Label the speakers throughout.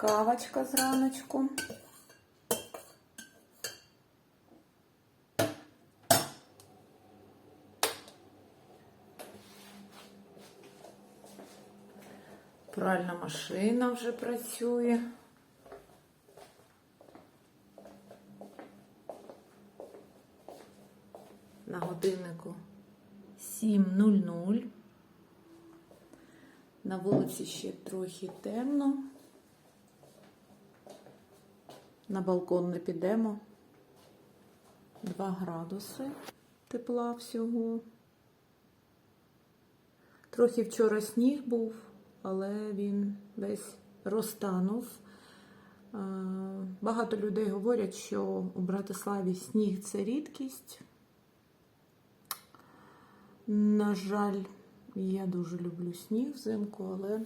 Speaker 1: Кавочка зраночку. Пральна машина вже працює. На годиннику 7.00. На вулиці ще трохи темно. На балкон не підемо. 2 градуси тепла всього. Трохи вчора сніг був, але він весь розтанув. Е, Багато людей говорять, що у Братиславі сніг це рідкість. На жаль, я дуже люблю сніг взимку, але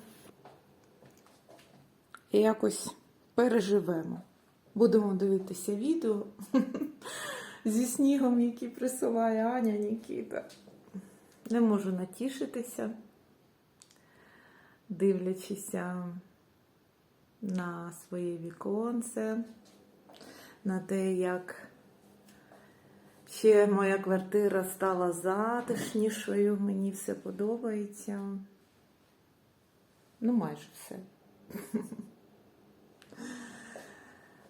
Speaker 1: якось переживемо. Будемо дивитися відео зі снігом, який присилає Аня Нікіта. Не можу натішитися, дивлячися на своє віконце, на те, як ще моя квартира стала затишнішою, мені все подобається. Ну, майже все.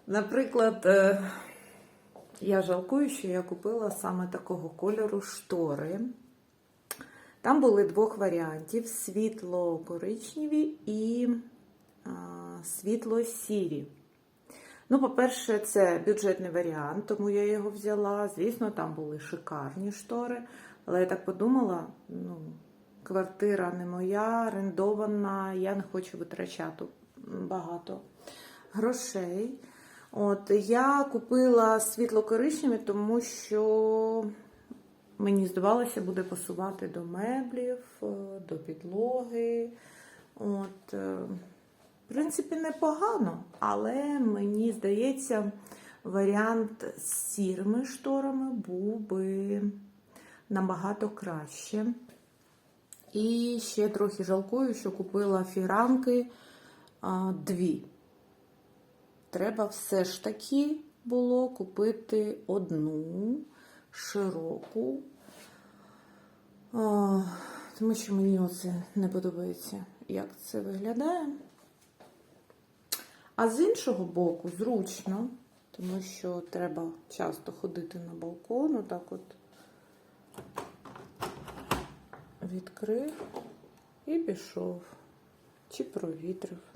Speaker 1: Наприклад, е, я жалкую, що я купила саме такого кольору штори. Там були двох варіантів: світло-коричневі і світло-сірі. Ну, по-перше, це бюджетний варіант, тому я його взяла. Звісно, там були шикарні штори. Але я так подумала: ну, квартира не моя, орендована, я не хочу витрачати багато грошей. От я купила світло-коричневі, тому що мені здавалося, буде пасувати до меблів, е, до підлоги. От, е, в принципі, непогано, але мені здається, варіант з сірими шторами був би набагато краще. І ще трохи жалкую, що купила фіранки а, дві. Треба все ж таки було купити одну широку, а, тому що мені оце не подобається, як це виглядає. А з іншого боку, зручно, тому що треба часто ходити на балкон, отак от відкрив і пішов, чи провітрив.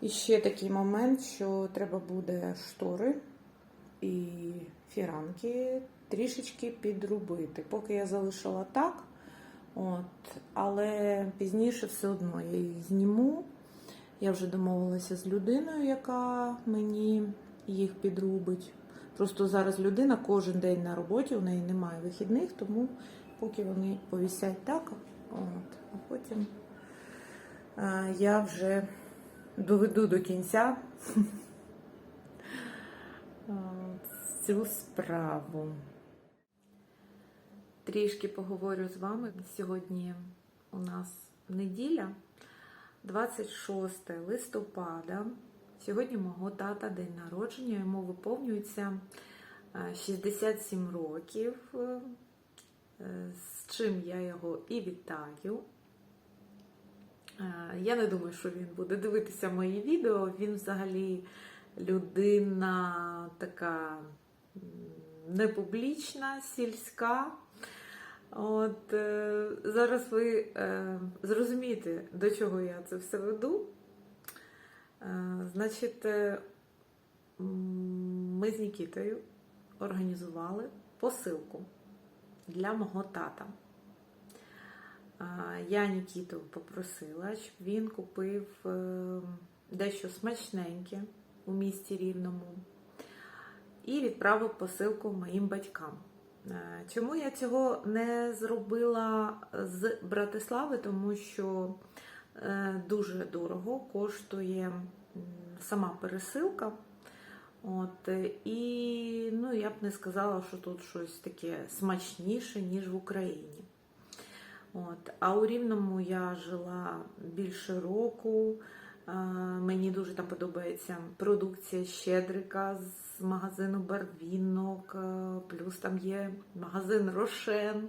Speaker 1: І ще такий момент, що треба буде штори і фіранки трішечки підрубити. Поки я залишила так, от, але пізніше все одно я їх зніму. Я вже домовилася з людиною, яка мені їх підрубить. Просто зараз людина кожен день на роботі, у неї немає вихідних, тому поки вони повісять так, от, а потім а, я вже доведу до кінця цю справу. Трішки поговорю з вами. Сьогодні у нас неділя, 26 листопада. Сьогодні мого тата день народження, йому виповнюється 67 років, е, з чим я його і вітаю. Е, Я не думаю, що він буде дивитися мої відео. Він взагалі людина така непублічна, сільська. От е, зараз ви е, зрозумієте, до чого я це все веду. Значить, ми з Нікітою організували посилку для мого тата. Я Нікіту попросила, щоб він купив е, дещо смачненьке у місті Рівному і відправив посилку моїм батькам. Е, Чому я цього не зробила з Братислави? Тому що е, дуже дорого коштує сама пересилка. От, і ну, я б не сказала, що тут щось таке смачніше, ніж в Україні. От. А у Рівному я жила більше року. Мені дуже там подобається продукція Щедрика з магазину Барвінок, е, плюс там є магазин Рошен,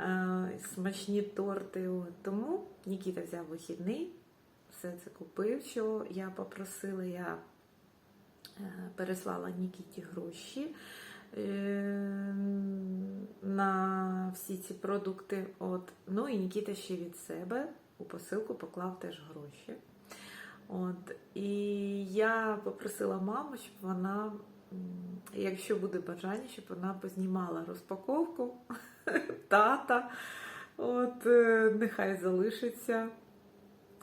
Speaker 1: е, смачні торти. Тому Нікіта взяв вихідний, все це купив, що я попросила. Я е, переслала Нікіті гроші на всі ці продукти. От. Ну і Нікіта ще від себе у посилку поклав теж гроші. От. І я попросила маму, щоб вона, якщо буде бажання, щоб вона познімала розпаковку тата. От, е, нехай залишиться.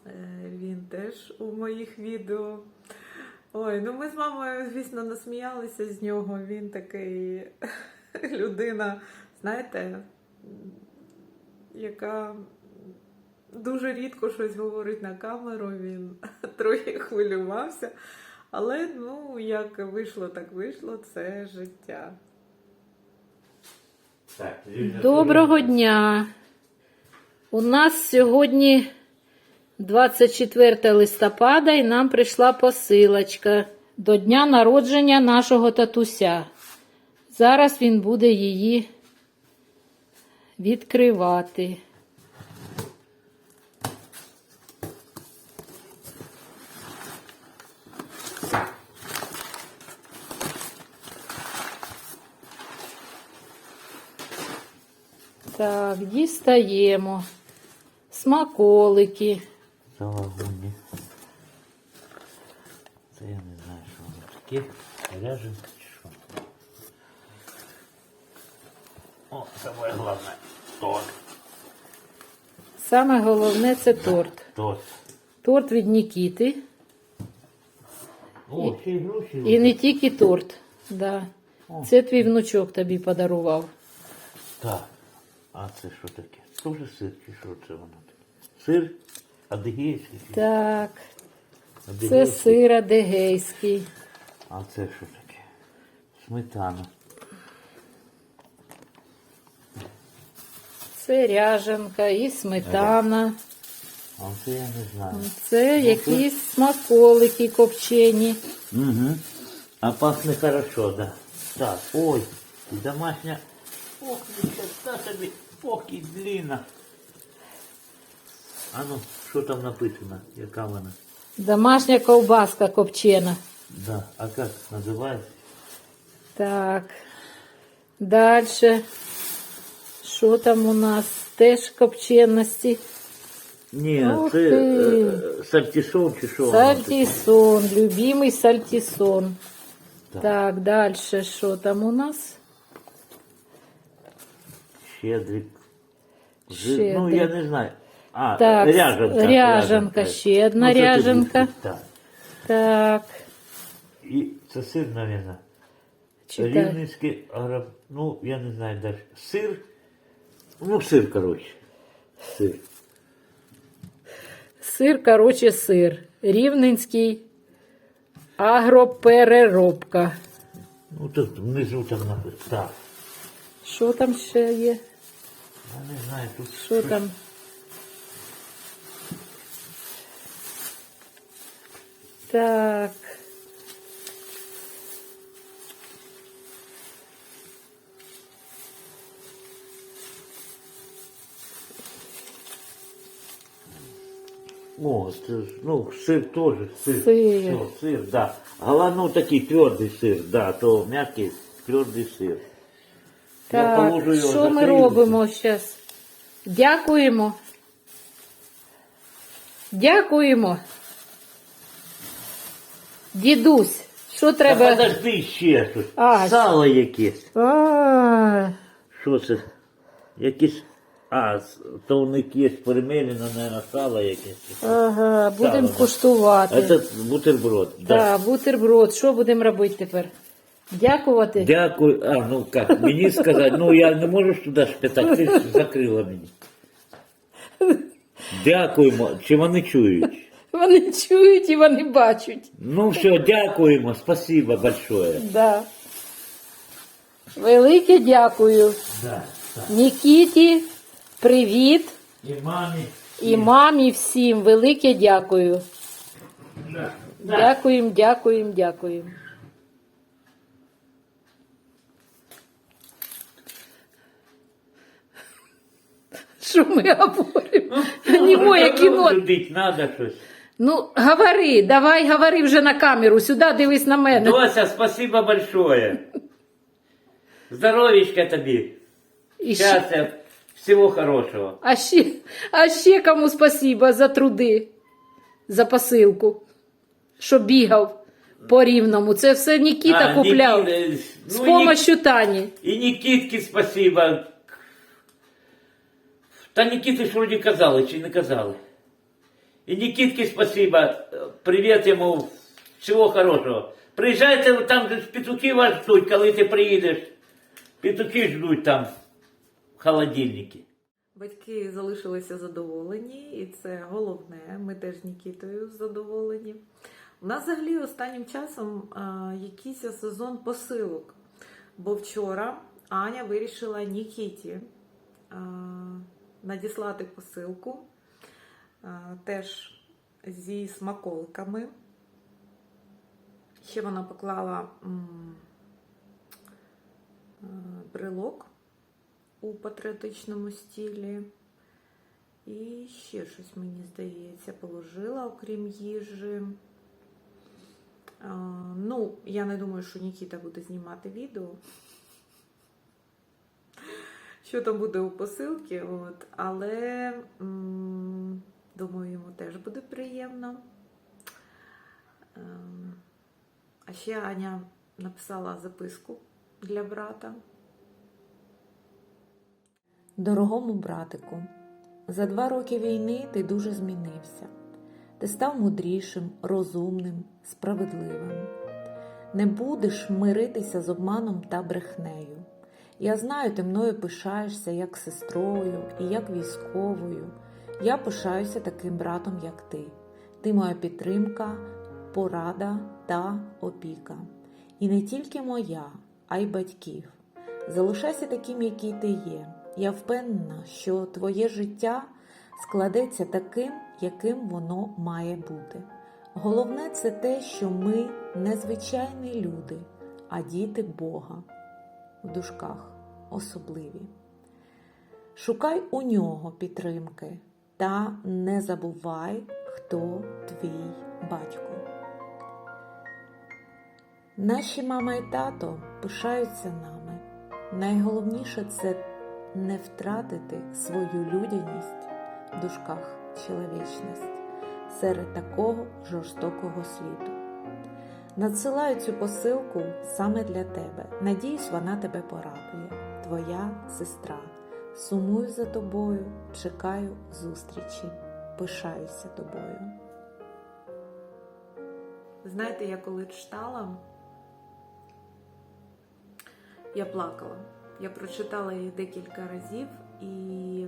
Speaker 1: Е, Він теж у моїх відео. Ой, ну ми з мамою, звісно, насміялися з нього. Він такий людина, знаєте, яка дуже рідко щось говорить на камеру, він трохи хвилювався. Але ну, як вийшло, так вийшло, це життя.
Speaker 2: Доброго дня. У нас сьогодні 24 листопада і нам прийшла посилочка до дня народження нашого татуся. Зараз він буде її відкривати. Так, дістаємо смаколики.
Speaker 3: Салагуні. Це я не знаю, що воно таке. Ряженка чи що. О, саме головне. Торт.
Speaker 2: Саме головне це торт.
Speaker 3: Торт.
Speaker 2: Торт від Нікіти.
Speaker 3: О, ще й гроші.
Speaker 2: І не тільки торт. Да.
Speaker 3: О.
Speaker 2: Це твій внучок тобі подарував.
Speaker 3: Так. А це що таке? Тоже сир чи що це воно таке? Сир? Адигейський?
Speaker 2: Так, це сир адегейський.
Speaker 3: А це що таке? Сметана.
Speaker 2: Це ряженка і сметана.
Speaker 3: А це я не знаю.
Speaker 2: Це
Speaker 3: Ну,
Speaker 2: якісь смаколики копчені.
Speaker 3: Угу. А пахне хорошо, да. Так, ой, домашня. Ох, та собі, ох, і длинна. А ну, що там написано? Яка вона?
Speaker 2: Домашня ковбаска копчена.
Speaker 3: Да. А як називається?
Speaker 2: Так. Далі. Що там у нас? Теж копченості.
Speaker 3: Ні,
Speaker 2: Ух
Speaker 3: це
Speaker 2: ти.
Speaker 3: е, сальтісон чи що? воно таке?
Speaker 2: Сальтісон, любимий сальтісон.
Speaker 3: Так.
Speaker 2: Так, далі що там у нас?
Speaker 3: Щедрик. Жи-
Speaker 2: Щедрик.
Speaker 3: Ну, я не знаю. А,
Speaker 2: Так,
Speaker 3: ряженка.
Speaker 2: ряженка, ще одна
Speaker 3: Ну,
Speaker 2: ряженка.
Speaker 3: Так.
Speaker 2: Так,
Speaker 3: І це сир,
Speaker 2: читай.
Speaker 3: Рівненський араб, ну, я не знаю далі. Сир. Ну, сир, коротше. Сир.
Speaker 2: Сир, короче, сир. Рівненський агропереробка.
Speaker 3: Ну, тут внизу там написано. Так.
Speaker 2: Що там ще є?
Speaker 3: Я не знаю, тут
Speaker 2: Що
Speaker 3: щось-
Speaker 2: там? Так.
Speaker 3: О, це, ж, ну, сир теж, сир.
Speaker 2: Сир.
Speaker 3: Все, сир, да. Ну такий твердий сир, да, то м'який, твердий сир. Я
Speaker 2: Так,
Speaker 3: положу його,
Speaker 2: що ми
Speaker 3: закрию.
Speaker 2: робимо зараз? Дякуємо. Дякуємо. Дідусь, що
Speaker 3: Та
Speaker 2: треба?
Speaker 3: подожди ще щось.
Speaker 2: А,
Speaker 3: Сало якесь.
Speaker 2: А,
Speaker 3: Що це? Якісь. А, с- то у них є перемелено, мабуть, сало якесь.
Speaker 2: ага, будемо
Speaker 3: Сало, да.
Speaker 2: куштувати.
Speaker 3: Це бутерброд. Да.
Speaker 2: Так, бутерброд. Що будемо робити тепер? Дякувати.
Speaker 3: Дякую. А, ну як, мені сказати, ну я не можу ж туди шпитати, ти ж закрила мені. Дякуємо. Чи вони чують?
Speaker 2: Вони чують і вони бачать.
Speaker 3: Ну все, дякуємо, спасибо большое.
Speaker 2: Да. Велике дякую.
Speaker 3: Да, так.
Speaker 2: Нікіті, привіт.
Speaker 3: І мамі.
Speaker 2: І мамі всім велике дякую.
Speaker 3: Да. Да.
Speaker 2: Дякуємо, дякуємо, дякуємо. Що ми говоримо? Німоє кіно.
Speaker 3: Судить надо щось.
Speaker 2: Ну, говори, давай говори вже на камеру, сюди дивись на мене.
Speaker 3: Дося, спасибо большое. Здоровічка тобі.
Speaker 2: І ще,
Speaker 3: Щастя, всього хорошого.
Speaker 2: а, ще, а ще кому спасибо за труди, за посилку, що бігав по рівному. Це все Нікіта
Speaker 3: А,
Speaker 2: купляв
Speaker 3: Нікіт-
Speaker 2: з
Speaker 3: ну,
Speaker 2: помощью Тані.
Speaker 3: І Нікітки спасибо. Та Нікіти ж вроді казали, чи не казали. І Нікітки спасибо. Привіт йому. Всього хорошого. Приїжджайте, там петухи вас ждуть, коли ти приїдеш. Петухи ждуть там в холодильнику.
Speaker 1: Батьки залишилися задоволені, і це головне. Ми теж з Нікітою задоволені. У нас взагалі останнім часом а, якийсь сезон посилок. Бо вчора Аня вирішила Нікіті а, надіслати посилку теж зі смаколиками. Ще вона поклала брелок у патріотичному стілі. І ще щось, мені здається, положила, окрім їжі. Ну, я не думаю, що Нікіта буде знімати відео. Що там буде у посилці, от. але м, думаю, йому теж буде приємно. Ем, А ще Аня написала записку для брата. Дорогому братику, за два роки війни ти дуже змінився. Ти став мудрішим, розумним, справедливим. Не будеш миритися з обманом та брехнею. Я знаю, ти мною пишаєшся як сестрою і як військовою. Я пишаюся таким братом, як ти. Ти моя підтримка, порада та опіка. І не тільки моя, а й батьків. Залишайся таким, який ти є. Я впевнена, що твоє життя складеться таким, яким воно має бути. Головне це те, що ми не звичайні люди, а діти Бога в дужках особливі. Шукай у нього підтримки та не забувай, хто твій батько. Наші мама і тато пишаються нами. Найголовніше це не втратити свою людяність в дужках чоловічність серед такого жорстокого світу. Надсилаю цю посилку саме для тебе. Надіюсь, вона тебе порадує. Твоя сестра. Сумую за тобою, чекаю зустрічі, пишаюся тобою. Знаєте, я коли читала, я плакала. Я прочитала її декілька разів і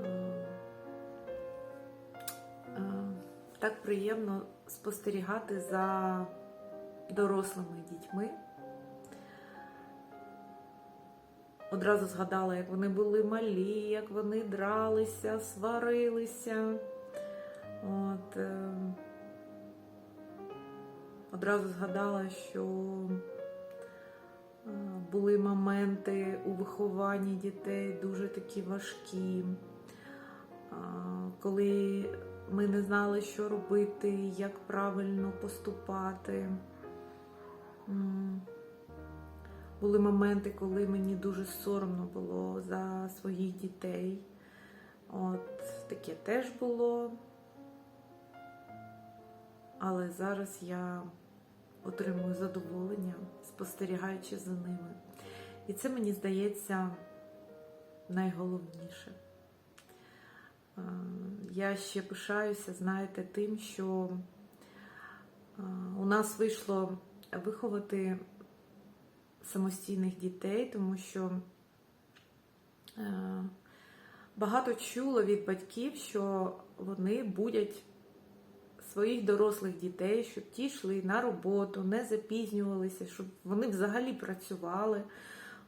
Speaker 1: е, е, так приємно спостерігати за дорослими дітьми. Одразу згадала, як вони були малі, як вони дралися, сварилися. От, е, одразу згадала, що е, були моменти у вихованні дітей дуже такі важкі, коли ми не знали, що робити, як правильно поступати. Були моменти, коли мені дуже соромно було за своїх дітей. От таке теж було. Але зараз я отримую задоволення, спостерігаючи за ними. І це мені здається найголовніше. Я ще пишаюся, знаєте, тим, що у нас вийшло виховати самостійних дітей, тому що е, багато чула від батьків, що вони будять своїх дорослих дітей, щоб ті йшли на роботу, не запізнювалися, щоб вони взагалі працювали.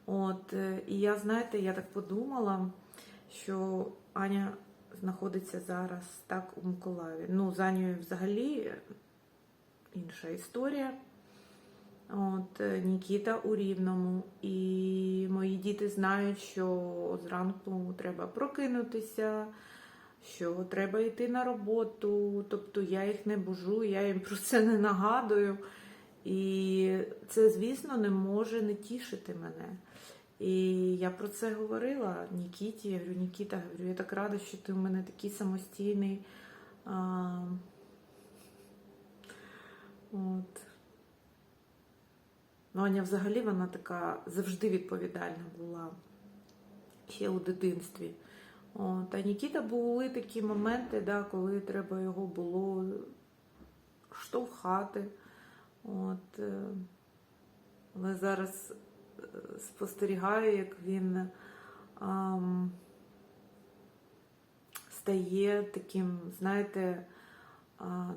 Speaker 1: От, е, і я, знаєте, я так подумала, що Аня знаходиться зараз так у Миколаєві. Ну, з Анею взагалі інша історія. От е, Нікіта у Рівному, і мої діти знають, що зранку треба прокинутися, що треба йти на роботу. Тобто я їх не бужу, я їм про це не нагадую. І це, звісно, не може не тішити мене. І я про це говорила Нікіті. Я говорю, Нікіта, я так рада, що ти у мене такий самостійний. А... От. Ну, Аня взагалі вона така завжди відповідальна була ще у дитинстві. От. А Нікіта були такі моменти, да, коли треба його було штовхати. От. е, Але зараз е, спостерігаю, як він ам, стає таким, знаєте, а,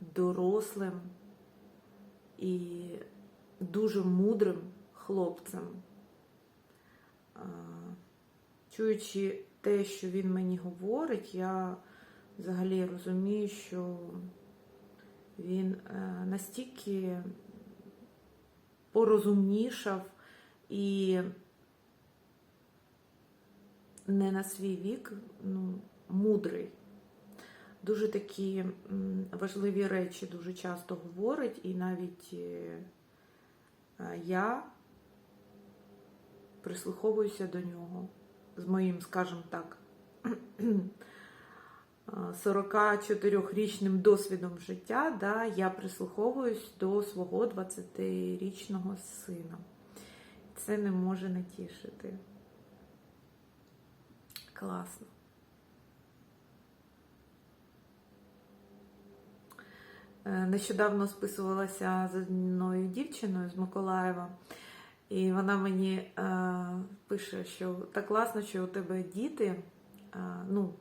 Speaker 1: дорослим і дуже мудрим хлопцем. Чуючи те, що він мені говорить, я взагалі розумію, що він е, настільки порозумнішав і не на свій вік, ну, мудрий. Дуже такі важливі речі дуже часто говорить, і навіть е, я прислуховуюся до нього з моїм, скажімо так, 44-річним досвідом життя, да, я прислуховуюсь до свого 20-річного сина. Це не може не тішити. Класно. Нещодавно списувалася з одною дівчиною з Миколаєва, і вона мені е, пише, що так класно, що у тебе діти, е, ну,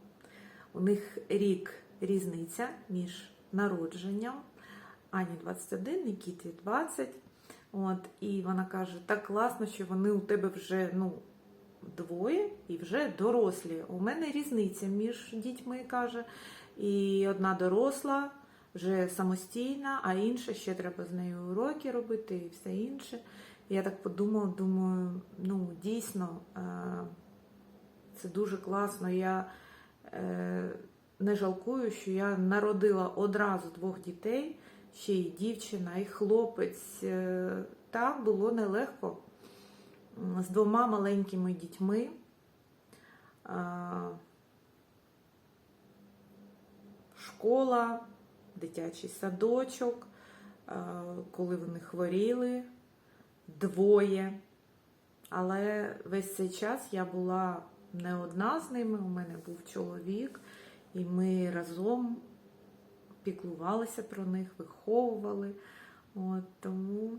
Speaker 1: у них рік різниця між народженням. Ані 21, Нікіті 20. От, і вона каже: так класно, що вони у тебе вже ну, двоє і вже дорослі. У мене різниця між дітьми, каже. І одна доросла, вже самостійна, а інша ще треба з нею уроки робити і все інше. Я так подумала, думаю, ну дійсно, е, це дуже класно. Я е, не жалкую, що я народила одразу двох дітей, ще й дівчина, і хлопець. Е, Так, було нелегко з двома маленькими дітьми. Школа, дитячий садочок, коли вони хворіли, двоє. Але весь цей час я була не одна з ними, у мене був чоловік, і ми разом піклувалися про них, виховували. От, тому,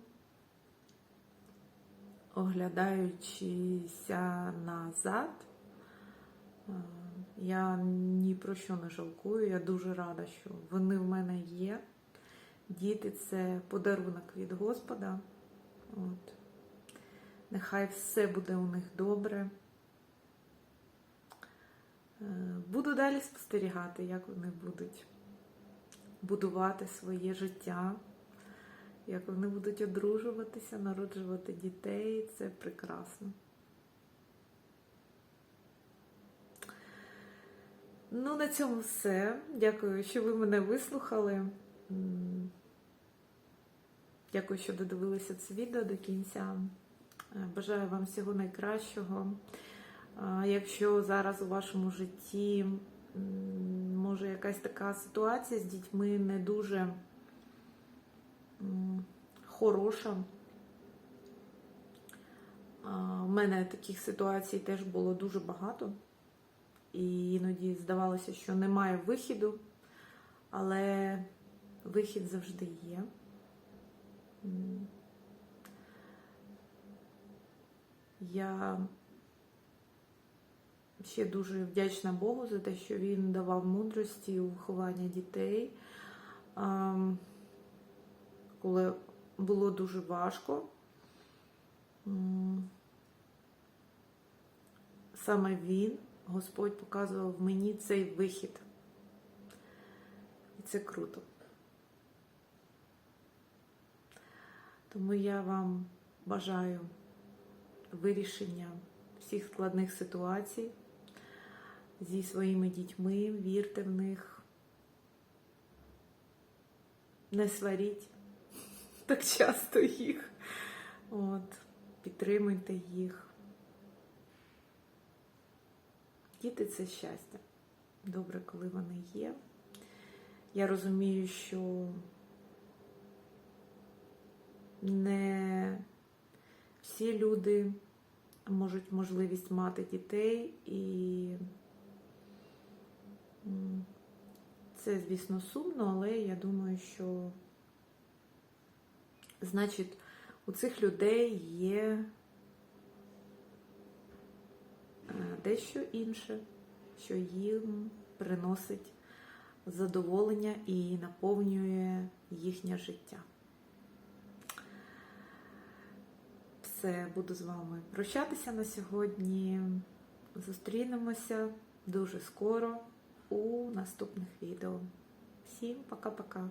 Speaker 1: оглядаючися назад, е, я ні про що не жалкую. Я дуже рада, що вони в мене є. Діти це подарунок від Господа. От. Нехай все буде у них добре. Е, Буду далі спостерігати, як вони будуть будувати своє життя, як вони будуть одружуватися, народжувати дітей. Це прекрасно. Ну, на цьому все. Дякую, що ви мене вислухали. Дякую, що додивилися це відео до кінця. Е, Бажаю вам всього найкращого. Якщо зараз у вашому житті може якась така ситуація з дітьми не дуже хороша. У мене таких ситуацій теж було дуже багато. І іноді здавалося, що немає вихіду, але вихід завжди є. Я ще дуже вдячна Богу за те, що він давав мудрості у вихованні дітей, коли було дуже важко. Саме він, Господь, показував мені цей вихід. І це круто. Тому я вам бажаю вирішення всіх складних ситуацій зі своїми дітьми, вірте в них. Не сваріть так часто їх. От, підтримуйте їх. Діти це щастя. Добре, коли вони є. Я розумію, що не всі люди можуть можливість мати дітей, і це, звісно, сумно, але я думаю, що значить у цих людей є дещо інше, що їм приносить задоволення і наповнює їхнє життя. Все, буду з вами прощатися на сьогодні. Зустрінемося дуже скоро у наступних відео. Всім пока-пока!